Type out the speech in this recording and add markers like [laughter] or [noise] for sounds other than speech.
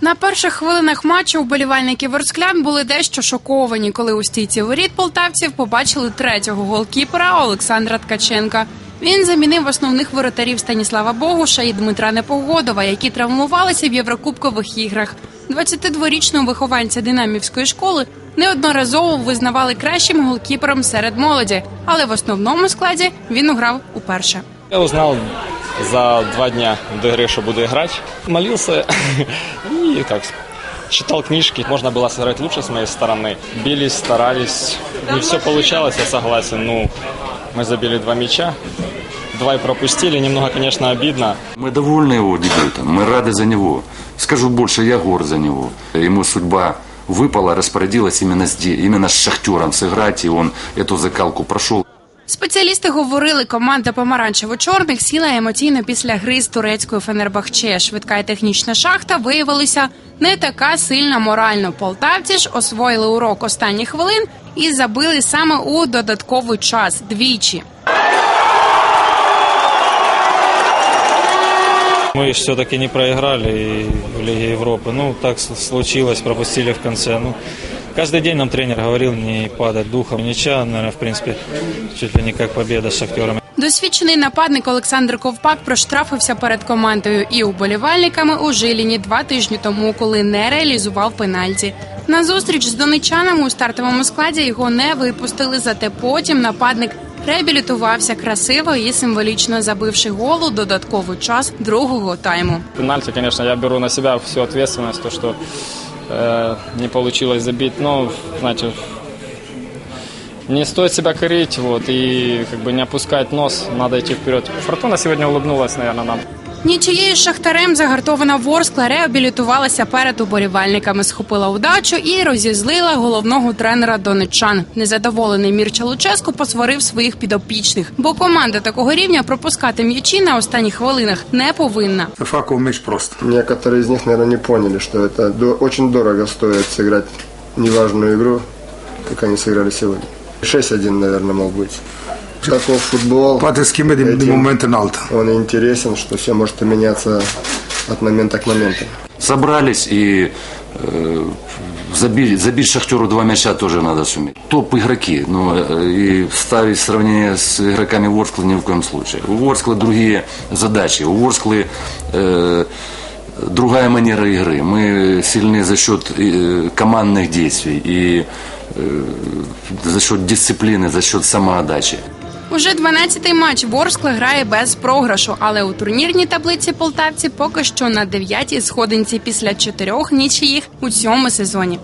На перших хвилинах матчу вболівальники ворсклян були дещо шоковані, коли у стійці воріт полтавців побачили третього голкіпера Олександра Ткаченка. Він замінив основних воротарів Станіслава Богуша і Дмитра Непогодова, які травмувалися в Єврокубкових іграх. 22-річного вихованця динамівської школи неодноразово визнавали кращим голкіпером серед молоді, але в основному складі він уграв уперше. Я узнал за два дня до игры, что буду играть. Молился [laughs] и так читал книжки. Можно было сыграть лучше с моей стороны. Бились, старались. Не все получалось, я согласен. Ну, мы забили два мяча. Два и пропустили. Немного, конечно, обидно. Мы довольны его дебютом, мы рады за него. Скажу больше, я горд за него. Ему судьба выпала, распорядилась именно, здесь, именно с Шахтером сыграть, и он эту закалку прошел. Спеціалісти говорили, команда помаранчево-чорних сіла емоційно після гри з турецькою Фенербахче. Швидка і технічна шахта виявилася не така сильна морально. Полтавці ж освоїли урок останніх хвилин і забили саме у додатковий час двічі. Мы все-таки не проиграли в Лиге Европы. Ну, так случилось, пропустили в конце. Ну, каждый день нам тренер говорил не падать духом. Ничья, наверное, в принципе, чуть ли не как победа с шахтером. Досвідчений нападник Олександр Ковпак проштрафився перед командою і уболівальниками у Жиліні два тижні тому, коли не реалізував пенальті. На зустріч з донечанами у стартовому складі його не випустили. Зате потім нападник реабілітувався красиво і символічно забивши гол у додатковий час другого тайму. Пенальти, конечно, я беру на себя всю ответственность, то, что э, не получилось забить. Но, знаете, не стоит себя корить, вот, и как бы не опускать нос, надо идти вперед. Фортуна сегодня улыбнулась, наверное, нам. Нічиєю з шахтарем загартована Ворскла реабілітувалася перед уболівальниками, схопила удачу і розізлила головного тренера донеччан. Незадоволений Мірча Луческо посварив своїх підопічних, бо команда такого рівня пропускати м'ячі на останніх хвилинах не повинна. Факов мяч просто. Некоторые из них, наверное, не поняли, что это до- очень дорого стоит сыграть неважную игру, как они сыграли сегодня. 6-1, наверное, мог быть. Таков футбол. Патерськими Этим моменти налта. Он интересен, что все может меняться от момента к моменту. Собрались и э, забить, забить Шахтеру два мяча тоже надо суметь. Топ-игроки, но э, и ставить сравнение с игроками Ворсклы ни в коем случае. У Ворсклы другие задачи, у Ворсклы э, другая манера игры. Мы сильны за счет э, командных действий и э, за счет дисциплины, за счет самоотдачи. Уже 12-й матч Ворскла грає без програшу, але у турнірній таблиці полтавці поки що на дев'ятій сходинці після чотирьох нічиїх у цьому сезоні.